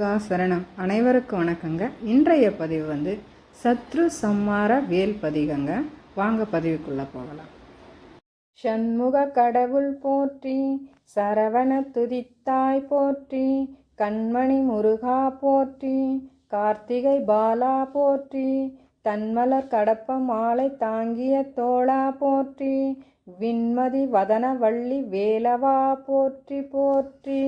முருகா சரணம். அனைவருக்கும் வணக்கங்க. இன்றைய பதிவு வந்து சத்ரு சம்மார வேல் பதிகங்க. வாங்க பதிவுக்குள்ளே போகலாம். ஷண்முக கடவுள் போற்றி சரவண துதித்தாய் போற்றி கண்மணி முருகா போற்றி கார்த்திகை பாலா போற்றி தன்மலர் கடப்ப மாலை தாங்கிய தோளா போற்றி விண்மதி வதனவள்ளி வேலவா போற்றி போற்றி.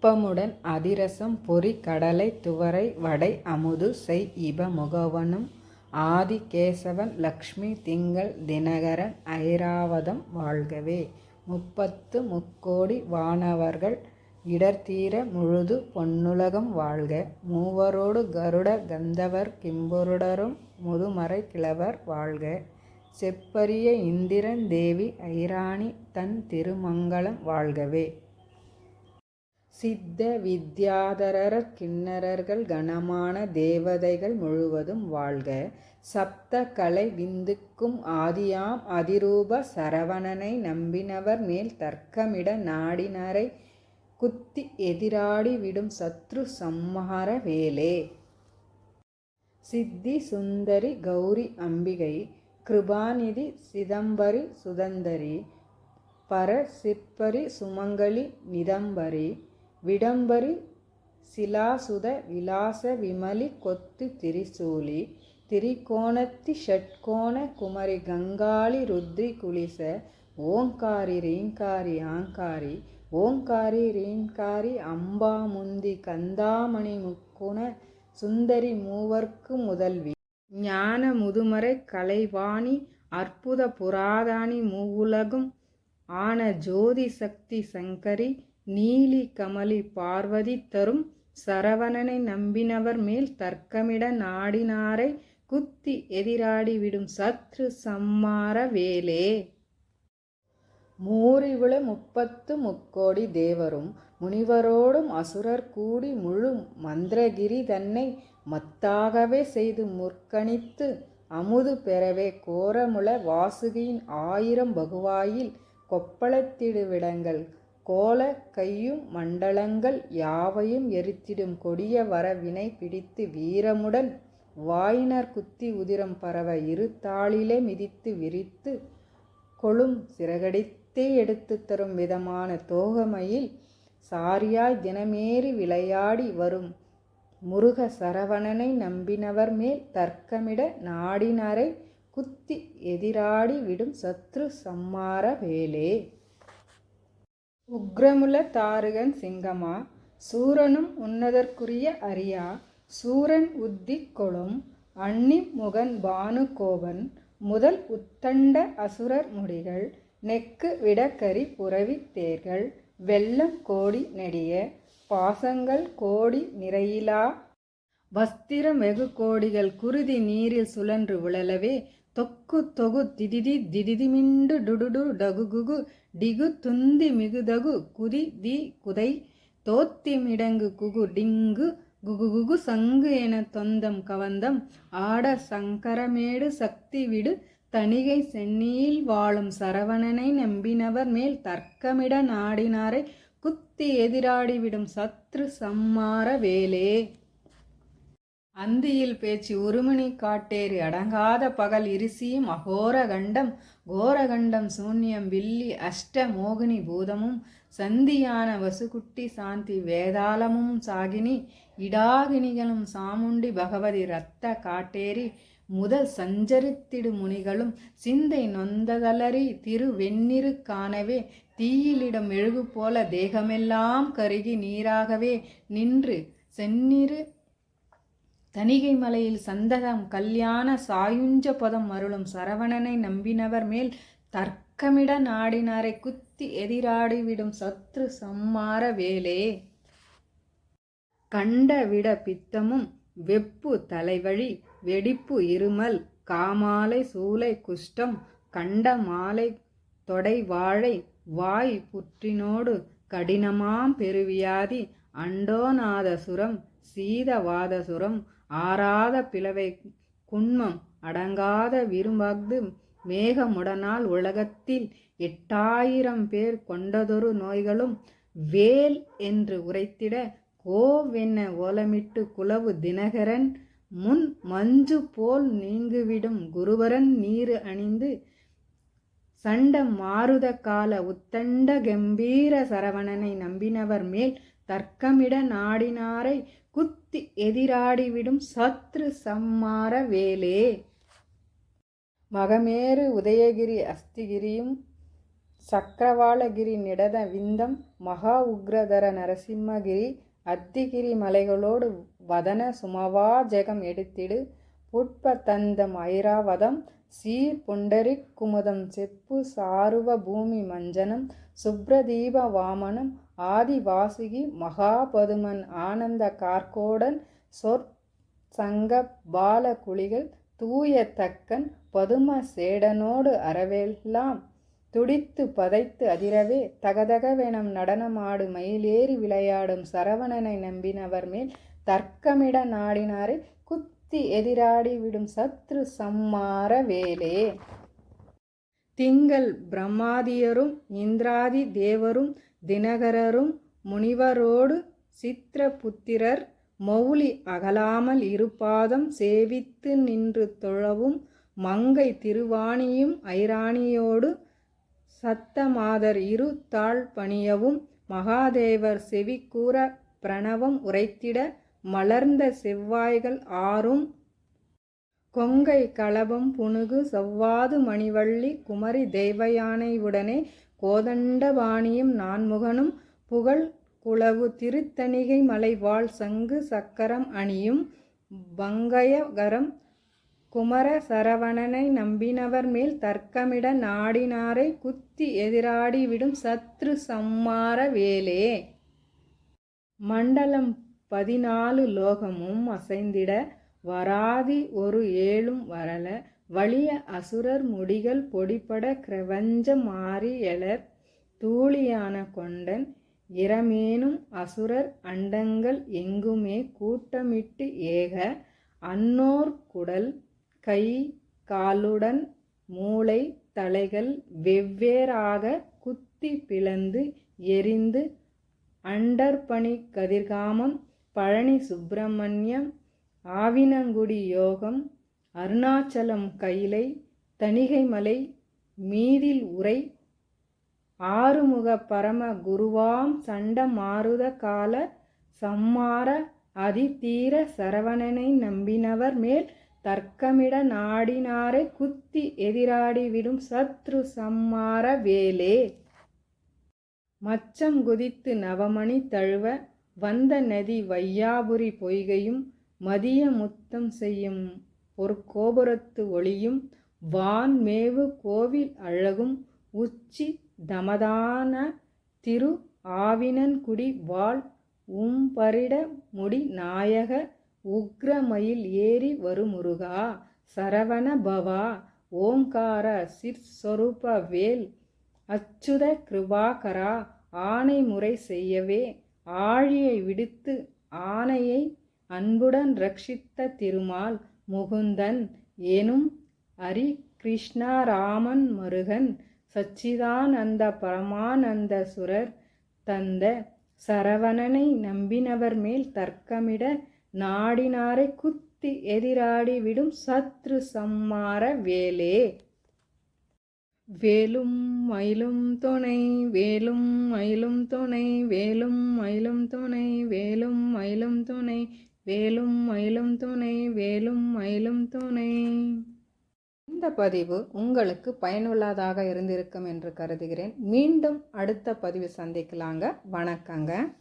அப்பமுடன் அதிரசம் பொறி கடலை துவரை வடை அமுது செய் இப முகவனும் ஆதி கேசவன் லக்ஷ்மி திங்கள் தினகரன் ஐராவதம் வாழ்கவே. முப்பத்து முக்கோடி வானவர்கள் இடர்தீர முழுது பொன்னுலகம் வாழ்க. மூவரோடு கருட கந்தவர் கிம்பொருடரும் முதுமறை கிழவர் வாழ்க. செப்பரிய இந்திரன் தேவி ஐராணி தன் திருமங்கலம் வாழ்கவே. சித்த வித்யாதரர கிண்ணறர்கள் கணமான தேவதைகள் முழுவதும் வாழ்க. சப்த கலை விந்துக்கும் ஆதியாம் அதிரூப சரவணனை நம்பினவர் மேல் தர்க்கமிட நாடினரை குத்தி எதிராடி விடும் சத்ரு சம்ஹார வேலே. சித்தி சுந்தரி கௌரி அம்பிகை கிருபாநிதி சிதம்பரி சுதந்தரி பர சிற்பரி சுமங்கலி நிதம்பரி விடம்பரி சிலாசுத விலாச விமலி கொத்து திரிசூலி திரிகோணத்தி ஷட்கோண குமரி கங்காளி ருத்ரி குலிச ஓங்காரி ரீங்காரி ஆங்காரி ஓங்காரி ரீங்காரி அம்பாமுந்தி கந்தாமணி முக்குண சுந்தரி மூவர்க்கு முதல்வி. ஞான முதுமறை கலைவாணி அற்புத புராதானி மூவுலகும் ஆன ஜோதி சக்தி சங்கரி நீலி கமலி பார்வதி தரும் சரவணனை நம்பினவர் மேல் தர்க்கமிட நாடினாரை குத்தி எதிராடி விடும் சத்ரு சம்மார வேலே. மூறிவிழ முப்பத்து முக்கோடி தேவரும் முனிவரோடும் அசுரர் கூடி முழு மந்திரகிரி தன்னை மத்தாகவே செய்து முற்கணித்து அமுது பெறவே கோரமுள வாசுகியின் ஆயிரம் பகுவாயில் கொப்பளத்திடுவிடங்கள் கோல கையும் மண்டலங்கள் யாவையும் எரித்திடும் கொடிய வர வினை பிடித்து வீரமுடன் வாயினர் குத்தி உதிரம் பரவ இரு தாளிலே மிதித்து விரித்து கொழும் சிறகடித்தே எடுத்து தரும் விதமான தோகமையில் சாரியாய் தினமேறி விளையாடி வரும் முருக சரவணனை நம்பினவர் மேல் தர்க்கமிட நாடினரை குத்தி எதிராடி விடும் சத்ரு சம்மார வேலே. உக்ரமுல தாருகன் சிங்கமா? சூரனும் உன்னதற்குரிய அரியா? சூரன் உத்தி கொளும் அண்ணி முகன் பானு கோபன் முதல் உத்தண்ட அசுரர் முடிகள் நெக்கு விடக்கரி புறவி தேர்கள் வெள்ளம் கோடி நெடிய பாசங்கள் கோடி நிறையிலா? வஸ்திர வெகு கோடிகள் குருதி நீரில் சுழன்று விழலவே தொக்கு தொகு திதிதி மிண்டு டுடுடு டகுகுகு டிகு துந்தி மிகுதகு குதி தி குதை தோத்தி மிடங்கு குகு டிங்கு குகுகுகு சங்கு என தொந்தம் கவந்தம். ஆட சங்கரமேடு சக்தி விடு தணிகை சென்னியில் வாழும் சரவணனை நம்பினவர் மேல் தர்க்கமிட நாடினாரை குத்தி எதிராடிவிடும் சத்ரு சம்மார வேலே. அந்தியில் பேச்சு உருமணி காட்டேறி அடங்காத பகல் இருசியும் அகோர கண்டம் கோரகண்டம் சூன்யம் வில்லி அஷ்ட மோகினி பூதமும் சந்தியான வசுகுட்டி சாந்தி வேதாளமும் சாகினி இடாகினிகளும் சாமுண்டி பகவதி ரத்த காட்டேரி முதல் சஞ்சரித்திடு முனிகளும் சிந்தை நொந்ததலறி திரு வெண்ணிரு காணவே தீயிலிடம் மெழுகு போல தேகமெல்லாம் கருகி நீராகவே நின்று செந்நிறு தணிகை மலையில் சந்தகம் கல்யாண சாயுஞ்ச பதம் அருளும் சரவணனை நம்பினவர் மேல் தர்க்கமிட நாடினாரை குத்தி எதிராடிவிடும் சத்ரு சம்மார வேலே. கண்ட விட பித்தமும் வெப்பு தலைவழி வெடிப்பு இருமல் காமாலை சூளை குஷ்டம் கண்ட மாலை தொடை வாழை வாய் புற்றினோடு கடினமாம் பெருவியாதி அண்டோநாதசுரம் சீதவாதசுரம் ஆறாத பிளவை குன்மம் அடங்காத விரும்பது மேகமுடனால் உலகத்தில் எட்டாயிரம் பேர் கொண்டதொரு நோய்களும் வேல் என்று உரைத்திட கோவென்ன ஓலமிட்டு குலவு தினகரன் முன் மஞ்சு போல் நீங்குவிடும் குருவரன் நீரு அணிந்து சண்ட மாருத கால உத்தண்ட கம்பீர சரவணனை நம்பினவர் மேல் தர்க்கமிட நாடினாரை குத்தி எதிராடிவிடும் சத்ரு சம்மார வேலே. மகமேறு உதயகிரி அஸ்திகிரியும் சக்கரவாளகிரி நிடத விந்தம் மகா உக்ரதர நரசிம்மகிரி அத்திகிரி மலைகளோடு வதன சுமவா ஜெகம் எடுத்திடு. புட்ப தந்தம் ஐராவதம் சீர் புண்டரிக் குமுதம் செப்பு சாருவ பூமி மஞ்சனம் சுப்ரதீப வாமனம் ஆதிவாசுகி மகாபதுமன் ஆனந்த கார்கோடன் சொற் சங்க பாலகுளிகள் தூய தக்கன் பதும சேடனோடு அறவெல்லாம் துடித்து பதைத்து அதிரவே தகதகவெனம் நடனமாடு மயிலேறி விளையாடும் சரவணனை நம்பினவர் மேல் தர்க்கமிட நாடினாரே சக்தி எதிராடி விடும் சத்ரு சம்மார வேலே. திங்கள் பிரம்மாதியரும் இந்திராதி தேவரும் தினகரரும் முனிவரோடு சித்திரபுத்திரர் மௌலி அகலாமல் இருபாதம் சேவித்து நின்று தொழவும் மங்கை திருவாணியும் ஐராணியோடு சத்தமாதர் இரு தாழ் பணியவும் மகாதேவர் செவிக்கூற பிரணவம் உரைத்திட மலர்ந்த செவ்வாய்கள் ஆறும் கொங்கை களபம் புனுகு செவ்வாது மணிவள்ளி குமரி தெய்வயானை உடனே கோதண்டபாணியும் நான்முகனும் புகழ் குளவு திருத்தணிகை மலைவாழ் சங்கு சக்கரம் அணியும் பங்கயகரம் குமர சரவணனை நம்பினவர் மேல் தர்க்கமிட நாடினாரை குத்தி எதிராடி விடும் சத்ரு சம்மார வேலே. மண்டலம் பதினாலு லோகமும் அசைந்திட வராதி ஒரு ஏழும் வரல. வலிய அசுரர் முடிகள் பொடிபட கிரவஞ்ச மாறி எழர். தூளியான கொண்டன் இரமேனும் அசுரர் அண்டங்கள் எங்குமே கூட்டமிட்டு ஏக. அன்னோர் குடல் கை காலுடன் மூளை தலைகள் வெவ்வேறாக குத்தி பிளந்து எரிந்து அண்டர்பணி கதிர்காமம் பழனி சுப்பிரமணியம் ஆவினங்குடி யோகம் அருணாச்சலம் கைலை தணிகைமலை மீதில் உரை ஆறுமுக பரம குருவாம் சண்ட மாருத கால சம்மார அதிதீர சரவணனை நம்பினவர் மேல் தர்க்கமிட நாடினாரை குத்தி எதிராடி விடும் சத்ரு சம்மார வேலே. மச்சம் குதித்து நவமணி தழுவ வந்த நதி வையாபுரி பொய்கையும் மதிய முத்தம் செய்யும் ஒரு கோபுரத்து ஒளியும் வான்மேவு கோவில் அழகும் உச்சி தமதான திரு ஆவினன்குடி வாழ் உம்பரிட முடி நாயக உக்ரமயில் ஏறி வருமுருகா சரவண பவா ஓங்கார சிற்சொருப வேல் அச்சுத கிருபாகரா ஆணை முறை செய்யவே ஆழியை விடுத்து ஆனையை அன்புடன் ரட்சித்த திருமால் முகுந்தன் எனும் அரி கிருஷ்ணராமன் மருகன் சச்சிதானந்த பரமானந்த சுரர் தந்த சரவணனை நம்பினவர் மேல் தர்க்கமிட நாடினாரை குத்தி எதிராடி விடும் சத்ரு சம்மார வேலே. வேலும் மயிலும் துணை வேலும் மயிலும் துணை வேலும் மயிலும் துணை வேலும் மயிலும் துணை வேலும் மயிலும் துணை வேலும் மயிலும் துணை. இந்த பதிவு உங்களுக்கு பயனுள்ளதாக இருந்திருக்கும் என்று கருதுகிறேன். மீண்டும் அடுத்த பதிவு சந்திக்கலாங்க. வணக்கங்க.